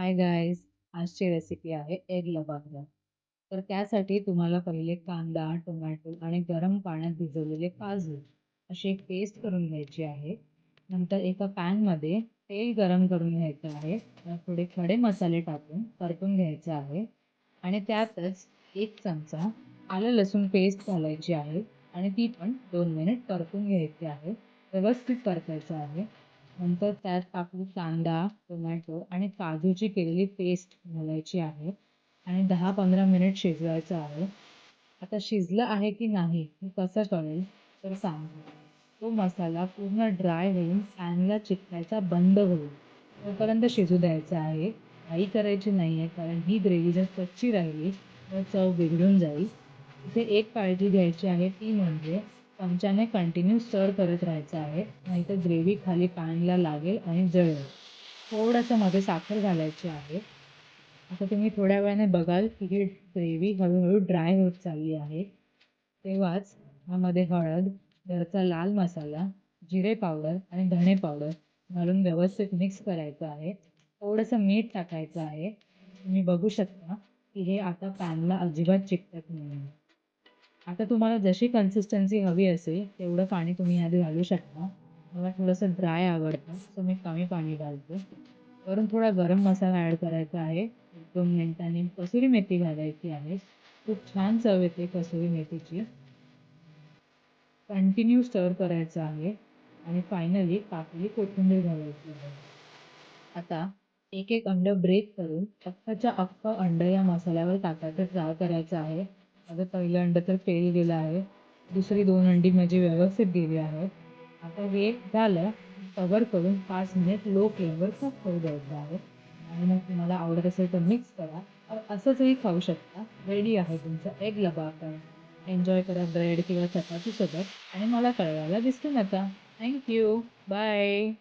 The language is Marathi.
हाय गाईज आजची रेसिपी आहे एग लबाबदार तर त्यासाठी तुम्हाला पहिले कांदा टोमॅटो आणि गरम पाण्यात भिजवलेले काजू अशी एक पेस्ट करून घ्यायची आहे. नंतर एका पॅनमध्ये तेल गरम करून घ्यायचं आहे. थोडे खडे मसाले टाकून परतून घ्यायचं आहे. आणि त्यातच एक चमचा आलं लसूण पेस्ट घालायची आहे. आणि ती पण दोन मिनिट परतून घ्यायची आहे. व्यवस्थित परतायचं आहे. नंतर त्यात आपली कांदा टोमॅटो आणि काजूची केलेली पेस्ट घालायची आहे. आणि दहा पंधरा मिनिट शिजवायचं आहे. आता शिजलं आहे की नाही हे कसं कळेल? तर सांग. तो मसाला पूर्ण ड्राय होऊन फॅनला चिकटायचा बंद होईल. तोपर्यंत शिजू द्यायचा आहे. काही करायची नाही आहे कारण ही ग्रेव्ही जर कच्ची राहिली तर चव बिघडून जाईल. इथे एक काळजी घ्यायची आहे ती म्हणजे चमच्याने कंटिन्यू स्टर करत राहायचं आहे. नाहीतर ग्रेव्ही खाली पॅनला लागेल आणि जळेल. थोडंसं मध्ये साखर घालायची आहे. आता तुम्ही थोड्या वेळाने बघाल की ही ग्रेव्ही हळूहळू ड्राय होत चालली आहे. तेव्हाच ह्यामध्ये हळद घरचा लाल मसाला जिरे पावडर आणि धणे पावडर घालून व्यवस्थित मिक्स करायचं आहे. थोडंसं मीठ टाकायचं आहे. तुम्ही बघू शकता की हे आता पॅनला अजिबात चिकटत नाही आता तुम्हाला जशी कन्सिस्टन्सी हवी असेल तेवढं पाणी तुम्ही ह्यात घालू शकता. मला थोडंसं ड्राय आवडतं सो मी कमी पाणी घालते. वरून थोडा गरम मसाला ॲड करायचा आहे. एक दोन मिनिटांनी कसुरी मेथी घालायची आहे. खूप छान चव येते कसुरी मेथीची. कंटिन्यू स्टर करायचं आहे. आणि फायनली कापली कोथिंबीर घालायची आहे. आता एक एक अंड ब्रेक करून अख्खाच्या अख्खं अंड या मसाल्यावर टाकायचं ट्राय करायचं आहे. आता पहिलं अंड तर फेल गेलं आहे. दुसरी दोन अंडी माझी व्यवस्थित गेली आहेत. आता हे झालं कवर करून पाच मिनिट लो फ्लेमवर कुक करू द्यायचं आहे. आणि मग तुम्हाला आवडत असेल तर मिक्स करा. असंचही खाऊ शकता. रेडी आहे तुमचं एग लबाबदार एन्जॉय करा ब्रेड किंवा चपातीसोबत. आणि मला कळवायला दिसतं नका. Thank you bye